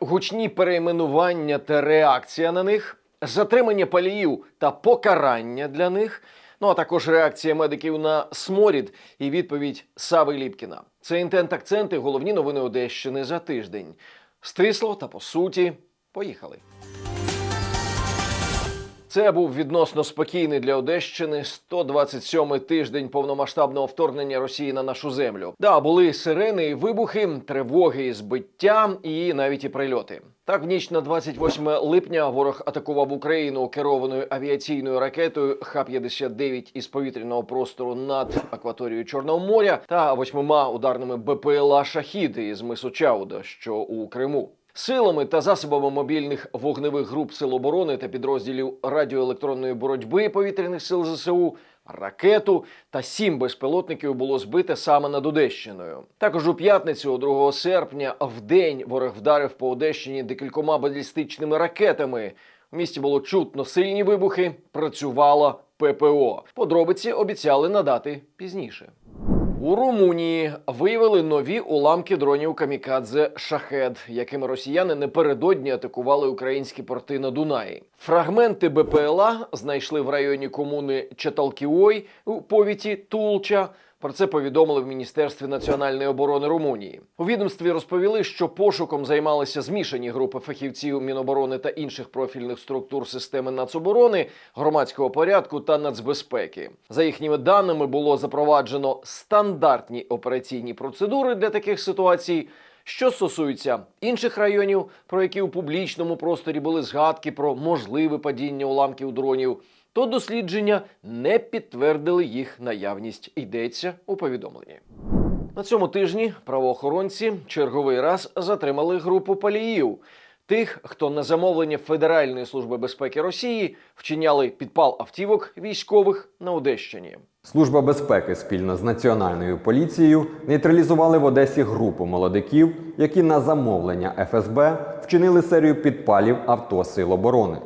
Гучні перейменування та реакція на них, затримання паліїв та покарання для них. Ну а також реакція медиків на сморід і відповідь Сави Ліпкіна. Це інтент акценти, головні новини Одещини за тиждень. Стисло та по суті. Поїхали. Це був відносно спокійний для Одещини 127-й тиждень повномасштабного вторгнення Росії на нашу землю. Да, були сирени, і вибухи, тривоги, і збиття і навіть і прильоти. Так, в ніч на 28 липня ворог атакував Україну керованою авіаційною ракетою Х-59 із повітряного простору над акваторією Чорного моря та восьмима ударними БПЛА Шахіди із мису Чауда, що у Криму. Силами та засобами мобільних вогневих груп Сил оборони та підрозділів радіоелектронної боротьби повітряних сил ЗСУ, ракету та сім безпілотників було збите саме над Одещиною. Також у п'ятницю, 2 серпня, в день ворог вдарив по Одещині декількома балістичними ракетами. У місті було чутно сильні вибухи, працювала ППО. Подробиці обіцяли надати пізніше. У Румунії виявили нові уламки дронів камікадзе Шахед, якими росіяни напередодні атакували українські порти на Дунаї. Фрагменти БПЛА знайшли в районі комуни Чаталкіой у повіті Тулча. Про це повідомили в Міністерстві національної оборони Румунії. У відомстві розповіли, що пошуком займалися змішані групи фахівців Міноборони та інших профільних структур системи нацоборони, громадського порядку та нацбезпеки. За їхніми даними було запроваджено стандартні операційні процедури для таких ситуацій. Що стосується інших районів, про які у публічному просторі були згадки про можливе падіння уламків дронів, то дослідження не підтвердили їх наявність. Йдеться у повідомленні. На цьому тижні правоохоронці черговий раз затримали групу паліїв. Тих, хто на замовлення Федеральної служби безпеки Росії вчиняли підпал автівок військових на Одещині. Служба безпеки спільно з національною поліцією нейтралізували в Одесі групу молодиків, які на замовлення ФСБ вчинили серію підпалів авто Сил оборони.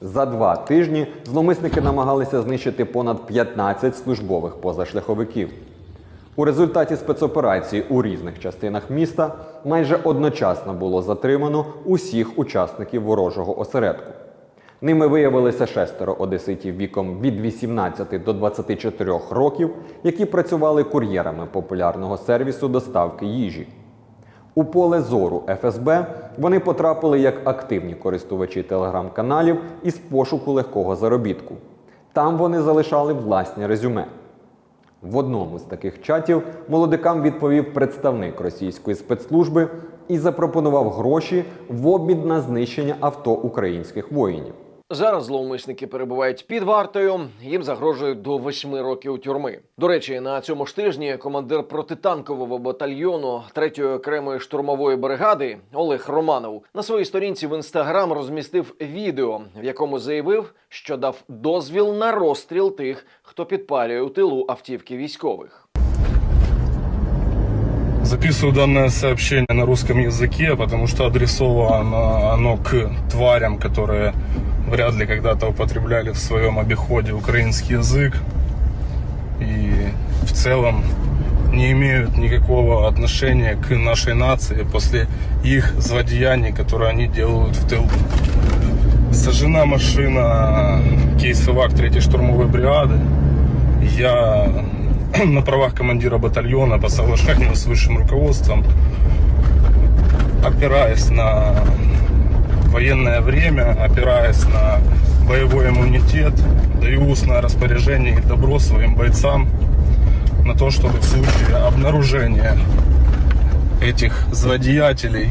За два тижні зловмисники намагалися знищити понад 15 службових позашляховиків. У результаті спецоперації у різних частинах міста майже одночасно було затримано усіх учасників ворожого осередку. Ними виявилися шестеро одеситів віком від 18 до 24 років, які працювали кур'єрами популярного сервісу доставки їжі. У поле зору ФСБ вони потрапили як активні користувачі телеграм-каналів із пошуку легкого заробітку. Там вони залишали власні резюме. В одному з таких чатів молодикам відповів представник російської спецслужби і запропонував гроші в обмін на знищення авто українських воїнів. Зараз зловмисники перебувають під вартою. Їм загрожує до восьми років тюрми. До речі, на цьому ж тижні командир протитанкового батальйону 3-ї окремої штурмової бригади Олег Романов на своїй сторінці в інстаграм розмістив відео, в якому заявив, що дав дозвіл на розстріл тих, хто підпалює у тилу автівки військових. Записываю данное сообщение на русском языке, потому что адресовано оно к тварям, которые вряд ли когда-то употребляли в своем обиходе украинский язык и в целом не имеют никакого отношения к нашей нации после их злодеяний, которые они делают в тылу. Сожжена машина кейсовак 3 штурмовой бригады. Я на правах командира батальона по соглашению с высшим руководством, опираясь на военное время, опираясь на боевой иммунитет, даю устное распоряжение и добро своим бойцам на то, чтобы в случае обнаружения этих злодеятелей,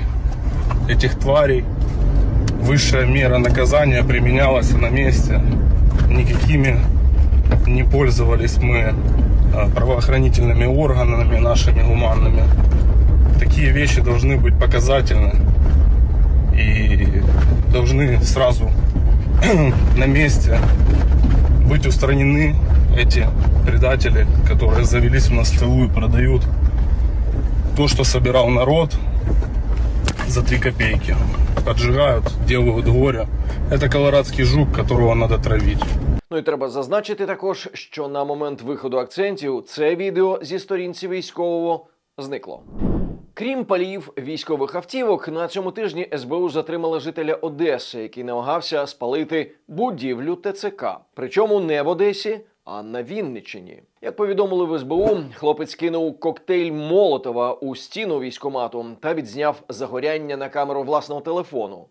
этих тварей, высшая мера наказания применялась на месте. Никакими не пользовались мы а, правоохранительными органами нашими гуманными. Такие вещи должны быть показательны должны сразу на месте быть устранены эти предатели, которые завелись у нас в тылу и продают то, что собирал народ за 3 копейки. Поджигают, делают горе. Это колорадский жук, которого надо травить. Ну і треба зазначити також, що на момент виходу акцентів це відео зі сторінці військового зникло. Крім палів військових автівок, на цьому тижні СБУ затримала жителя Одеси, який намагався спалити будівлю ТЦК. Причому не в Одесі, а на Вінниччині. Як повідомили в СБУ, хлопець кинув коктейль Молотова у стіну військомату та відзняв загоряння на камеру власного телефону.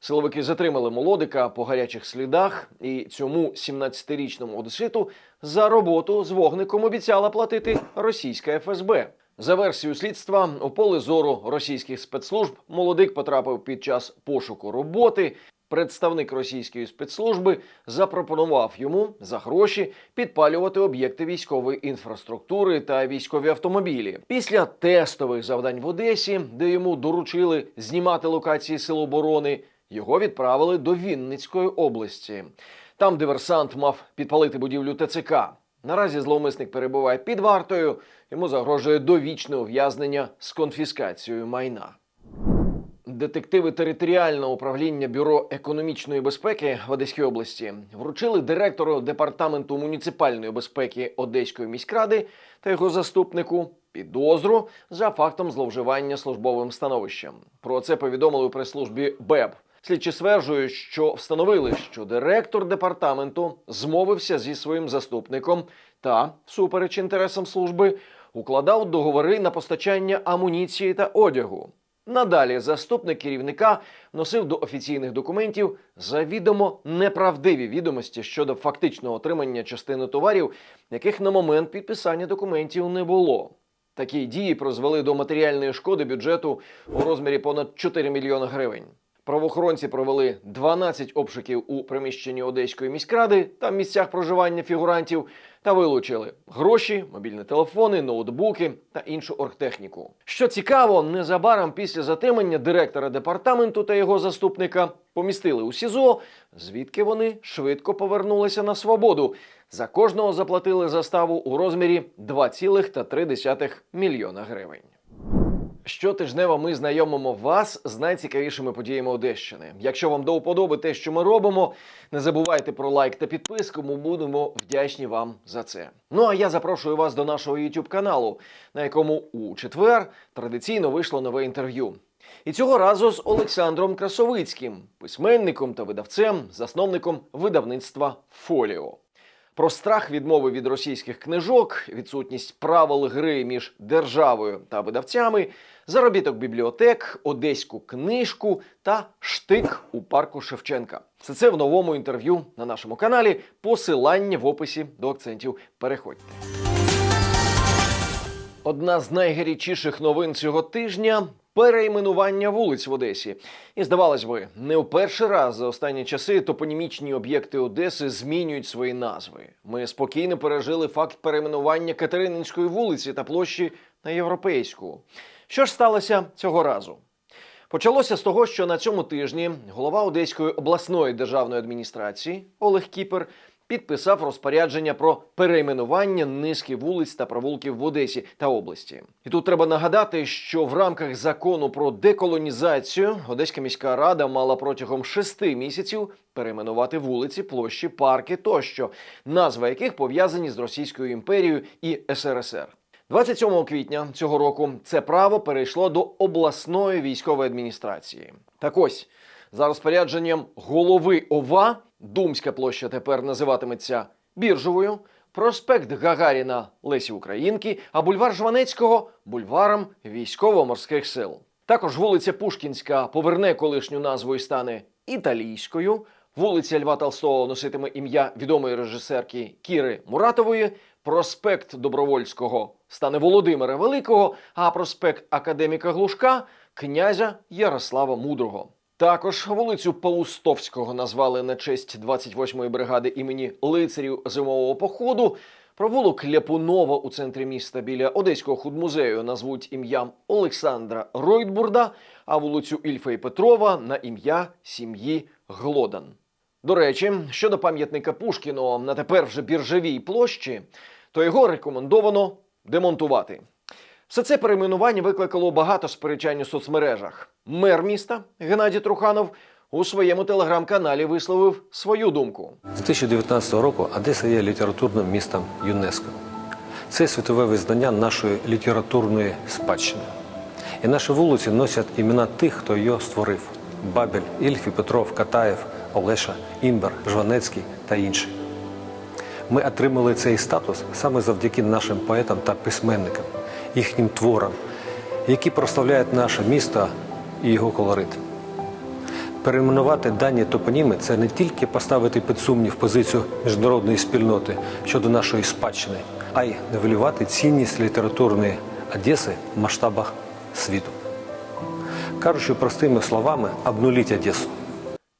Силовики затримали молодика по гарячих слідах, і цьому 17-річному одеситу за роботу з вогником обіцяла платити російська ФСБ. За версією слідства, у поле зору російських спецслужб молодик потрапив під час пошуку роботи. Представник російської спецслужби запропонував йому за гроші підпалювати об'єкти військової інфраструктури та військові автомобілі. Після тестових завдань в Одесі, де йому доручили знімати локації сил оборони, його відправили до Вінницької області. Там диверсант мав підпалити будівлю ТЦК. Наразі зловмисник перебуває під вартою. Йому загрожує довічне ув'язнення з конфіскацією майна. Детективи територіального управління бюро економічної безпеки в Одеській області вручили директору департаменту муніципальної безпеки Одеської міськради та його заступнику підозру за фактом зловживання службовим становищем. Про це повідомили у прес-службі БЕБ. Слідчі стверджують, що встановили, що директор департаменту змовився зі своїм заступником та, всупереч інтересам служби, укладав договори на постачання амуніції та одягу. Надалі заступник керівника вносив до офіційних документів завідомо неправдиві відомості щодо фактичного отримання частини товарів, яких на момент підписання документів не було. Такі дії призвели до матеріальної шкоди бюджету у розмірі понад 4 мільйони гривень. Правоохоронці провели 12 обшуків у приміщенні Одеської міськради та місцях проживання фігурантів та вилучили гроші, мобільні телефони, ноутбуки та іншу оргтехніку. Що цікаво, незабаром після затримання директора департаменту та його заступника помістили у СІЗО, звідки вони швидко повернулися на свободу. За кожного заплатили заставу у розмірі 2,3 мільйона гривень. Щотижнево ми знайомимо вас з найцікавішими подіями Одещини. Якщо вам до вподоби те, що ми робимо, не забувайте про лайк та підписку. Ми будемо вдячні вам за це. Ну а я запрошую вас до нашого youtube каналу, на якому у четвер традиційно вийшло нове інтерв'ю. І цього разу з Олександром Красовицьким, письменником та видавцем, засновником видавництва Фоліо. Про страх відмови від російських книжок, відсутність правил гри між державою та видавцями, заробіток бібліотек, одеську книжку та штик у парку Шевченка. Все це в новому інтерв'ю на нашому каналі. Посилання в описі до акцентів. Переходьте. Одна з найгарячіших новин цього тижня перейменування вулиць в Одесі. І здавалось би, не в перший раз за останні часи топонімічні об'єкти Одеси змінюють свої назви. Ми спокійно пережили факт перейменування Катерининської вулиці та площі на європейську. Що ж сталося цього разу? Почалося з того, що на цьому тижні голова Одеської обласної державної адміністрації Олег Кіпер підписав розпорядження про перейменування низки вулиць та провулків в Одесі та області. І тут треба нагадати, що в рамках закону про деколонізацію Одеська міська рада мала протягом шести місяців перейменувати вулиці, площі, парки тощо, назви яких пов'язані з Російською імперією і СРСР. 27 квітня цього року це право перейшло до обласної військової адміністрації. Так ось за розпорядженням голови ОВА Думська площа тепер називатиметься Біржовою, проспект Гагаріна Лесі Українки, а бульвар Жванецького бульваром військово-морських сил. Також вулиця Пушкінська поверне колишню назву і стане італійською. Вулиця Льва Толстого носитиме ім'я відомої режисерки Кіри Муратової. Проспект Добровольського стане Володимира Великого, а проспект Академіка Глушка князя Ярослава Мудрого. Також вулицю Паустовського назвали на честь 28-ї бригади імені лицарів зимового походу. Провулок Ляпунова у центрі міста біля Одеського худмузею назвуть ім'ям Олександра Ройтбурда, а вулицю Ільфа і Петрова на ім'я сім'ї Глодан. До речі, щодо пам'ятника Пушкіну на тепер вже біржевій площі, то його рекомендовано демонтувати. Все це перейменування викликало багато сперечань у соцмережах. Мер міста Геннадій Труханов у своєму телеграм-каналі висловив свою думку. З 2019 року Одеса є літературним містом ЮНЕСКО. Це світове визнання нашої літературної спадщини. І наші вулиці носять імена тих, хто її створив: Бабель, Ільфі, Петров, Катаєв, Олеша, Імбер, Жванецький та інші. Ми отримали цей статус саме завдяки нашим поетам та письменникам, їхнім творам, які прославляють наше місто і його колорит. Перейменувати дані топоніми це не тільки поставити під сумнів позицію міжнародної спільноти щодо нашої спадщини, а й нивелювати цінність літературної Одеси в масштабах світу. Кажучи простими словами, обнуліть Одесу.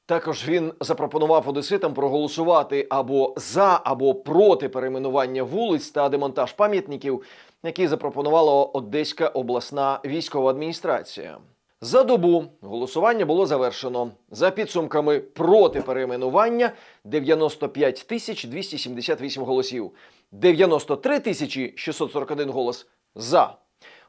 Також він запропонував одеситам проголосувати або за, або проти перейменування вулиць та демонтаж пам'ятників, які запропонувала Одеська обласна військова адміністрація. За добу голосування було завершено. За підсумками проти перейменування 95 тисяч 278 голосів, 93 тисячі 641 голос за.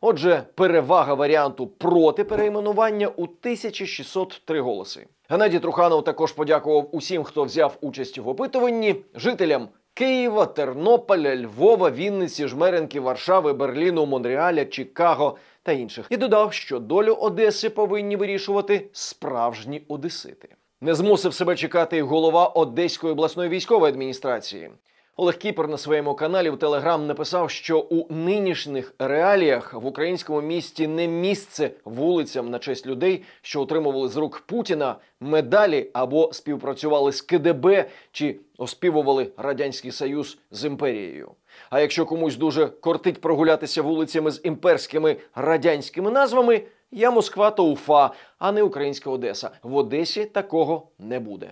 Отже, перевага варіанту проти перейменування у 1603 голоси. Геннадій Труханов також подякував усім, хто взяв участь в опитуванні, жителям Києва, Тернополя, Львова, Вінниці, Жмеренки, Варшави, Берліну, Монреаля, Чикаго та інших. І додав, що долю Одеси повинні вирішувати справжні одесити. Не змусив себе чекати голова Одеської обласної військової адміністрації. Олег Кіпер на своєму каналі в Телеграм написав, що у нинішніх реаліях в українському місті не місце вулицям на честь людей, що отримували з рук Путіна медалі або співпрацювали з КДБ чи оспівували радянський союз з імперією. А якщо комусь дуже кортить прогулятися вулицями з імперськими радянськими назвами, я Москва то Уфа, а не українська Одеса. В Одесі такого не буде.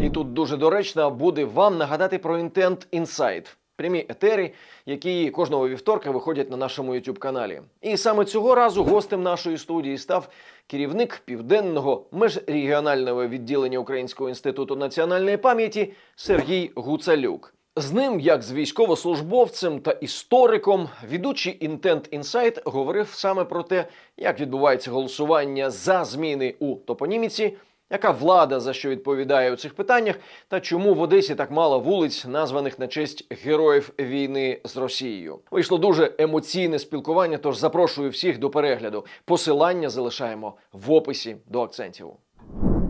І тут дуже доречно буде вам нагадати про Intent Insight. Прямі етери, які кожного вівторка виходять на нашому youtube каналі. І саме цього разу гостем нашої студії став керівник південного межрегіонального відділення Українського інституту національної пам'яті Сергій Гуцалюк. З ним, як з військовослужбовцем та істориком, ведучий Intent Insight говорив саме про те, як відбувається голосування за зміни у топоніміці, яка влада за що відповідає у цих питаннях, та чому в Одесі так мало вулиць, названих на честь героїв війни з Росією? Вийшло дуже емоційне спілкування. Тож запрошую всіх до перегляду. Посилання залишаємо в описі до акцентів.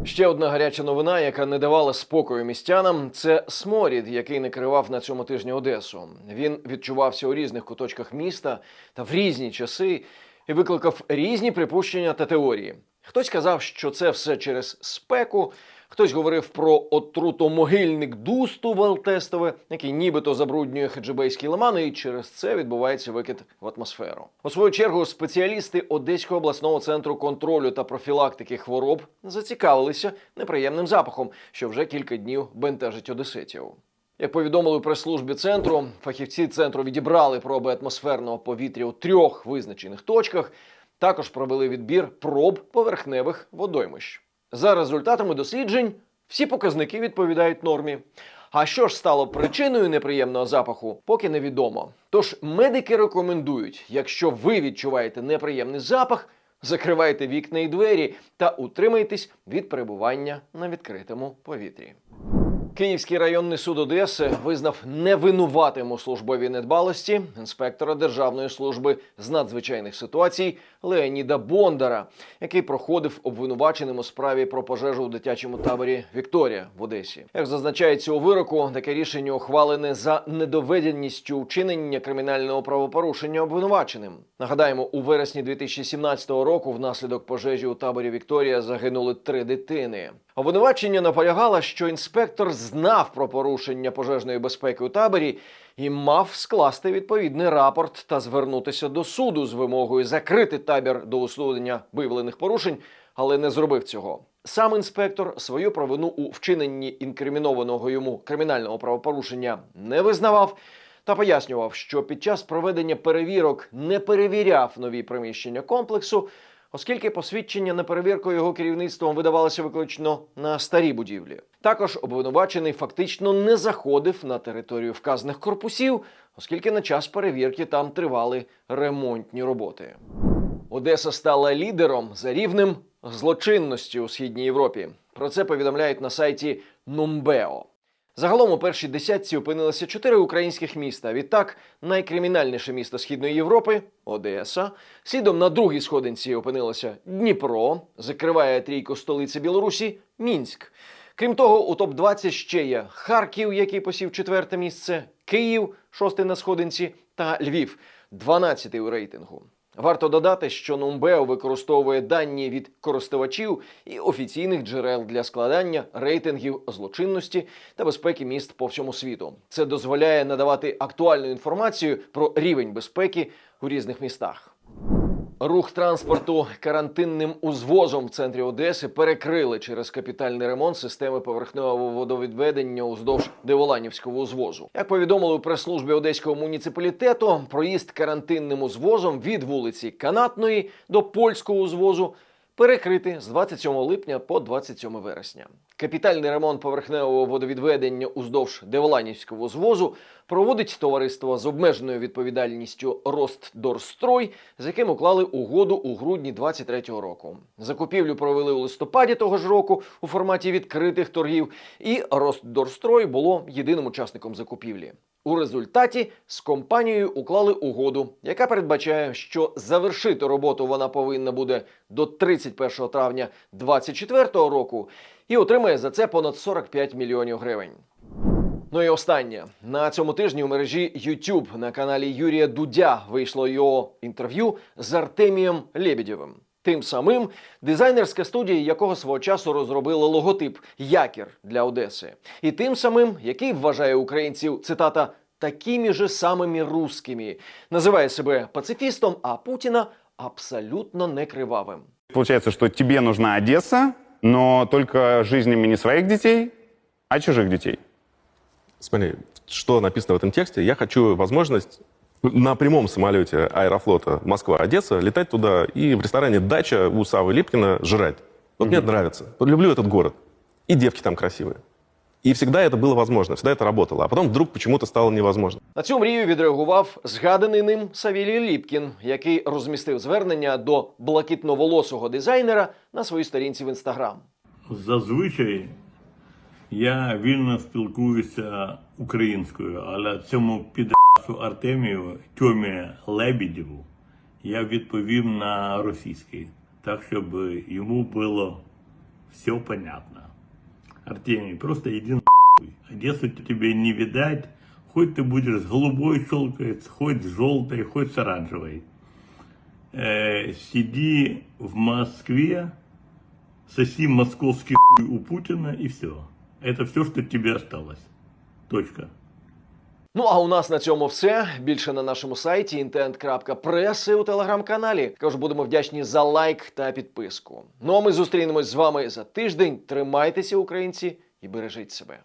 Ще одна гаряча новина, яка не давала спокою містянам, це сморід, який накривав на цьому тижні Одесу. Він відчувався у різних куточках міста та в різні часи і викликав різні припущення та теорії. Хтось казав, що це все через спеку. Хтось говорив про отрутомогильник дусту Валтестове, який нібито забруднює хеджибейські лимани, і через це відбувається викид в атмосферу. У свою чергу спеціалісти Одеського обласного центру контролю та профілактики хвороб зацікавилися неприємним запахом, що вже кілька днів бентежить одеситів. Як повідомили прес-службі центру, фахівці центру відібрали проби атмосферного повітря у трьох визначених точках. Також провели відбір проб поверхневих водоймищ. За результатами досліджень всі показники відповідають нормі. А що ж стало причиною неприємного запаху, поки невідомо. Тож медики рекомендують, якщо ви відчуваєте неприємний запах, закривайте вікна і двері та утримайтесь від перебування на відкритому повітрі. Київський районний суд Одеси визнав невинуватим у службовій недбалості інспектора Державної служби з надзвичайних ситуацій Леоніда Бондара, який проходив обвинуваченим у справі про пожежу у дитячому таборі Вікторія в Одесі. Як зазначається у вироку, таке рішення ухвалене за недоведеністю вчинення кримінального правопорушення обвинуваченим. Нагадаємо, у вересні 2017 року внаслідок пожежі у таборі Вікторія загинули три дитини. Обвинувачення наполягало, що інспектор знав про порушення пожежної безпеки у таборі і мав скласти відповідний рапорт та звернутися до суду з вимогою закрити табір до усунення виявлених порушень, але не зробив цього. Сам інспектор свою провину у вчиненні інкримінованого йому кримінального правопорушення не визнавав та пояснював, що під час проведення перевірок не перевіряв нові приміщення комплексу, оскільки посвідчення на перевірку його керівництвом видавалося виключно на старі будівлі. Також обвинувачений фактично не заходив на територію вказаних корпусів, оскільки на час перевірки там тривали ремонтні роботи. Одеса стала лідером за рівнем злочинності у східній Європі. Про це повідомляють на сайті Нумбео. Загалом у першій десятці опинилися чотири українських міста. Відтак, найкримінальніше місто Східної Європи Одеса. Слідом на другій сходинці опинилося Дніпро. Закриває трійку столиці Білорусі Мінськ. Крім того, у топ-20 ще є Харків, який посів четверте місце, Київ, шостий на сходинці, та Львів, дванадцятий у рейтингу. Варто додати, що Нумбео використовує дані від користувачів і офіційних джерел для складання рейтингів злочинності та безпеки міст по всьому світу. Це дозволяє надавати актуальну інформацію про рівень безпеки у різних містах. Рух транспорту карантинним узвозом в центрі Одеси перекрили через капітальний ремонт системи поверхневого водовідведення уздовж Деволанівського узвозу. Як повідомили у прес-службі одеського муніципалітету, проїзд карантинним узвозом від вулиці Канатної до польського узвозу перекрити з 27 липня по 27 вересня. Капітальний ремонт поверхневого водовідведення уздовж Деволанівського звозу проводить товариство з обмеженою відповідальністю Ростдорстрой, з яким уклали угоду у грудні 23-го року. Закупівлю провели у листопаді того ж року у форматі відкритих торгів, і Ростдорстрой було єдиним учасником закупівлі. У результаті з компанією уклали угоду, яка передбачає, що завершити роботу вона повинна буде до 31 травня 2024 року і отримає за це понад 45 мільйонів гривень. Ну і останнє на цьому тижні у мережі YouTube на каналі Юрія Дудя вийшло його інтерв'ю з Артемієм Лебедєвим. Тим самим дизайнерська студія, якого свого часу розробила логотип Якір для Одеси, і тим самим, який вважає українців цитата такими же самими русскими, називає себе пацифістом, а Путіна абсолютно не кривавим. Получается, что тебе нужна Одесса, но только жизнями не своих детей, а чужих детей. Смотри, что написано в этом тексте. Я хочу возможность на прямом самолете Аэрофлота Москва-Одесса летать туда и в ресторане «Дача» у Савы Липкина жрать. Вот мне нравится. Люблю этот город. И девки там красивые. И всегда это было возможно, всегда это работало. А потом вдруг почему-то стало невозможно. На цю мрію відреагував згаданий ним Савілій Ліпкін, який розмістив звернення до блакитноволосого дизайнера на своїй сторінці в інстаграм. Зазвичай я вільно спілкуюся українською, але цьому підрасу Артемію Тьомі Лебедєву я відповів на російський, так щоб йому було все понятно. Артемий, просто иди нахуй. Одессу тебе не видать, хоть ты будешь с голубой щелкать, хоть с желтой, хоть с оранжевой. Э, сиди в Москве, соси московский хуй у Путина и все. Это все, что тебе осталось. Точка. Ну а у нас на цьому все. Більше на нашому сайті intent.press і у телеграм-каналі. Також будемо вдячні за лайк та підписку. Ну а ми зустрінемось з вами за тиждень. Тримайтеся, українці, і бережіть себе.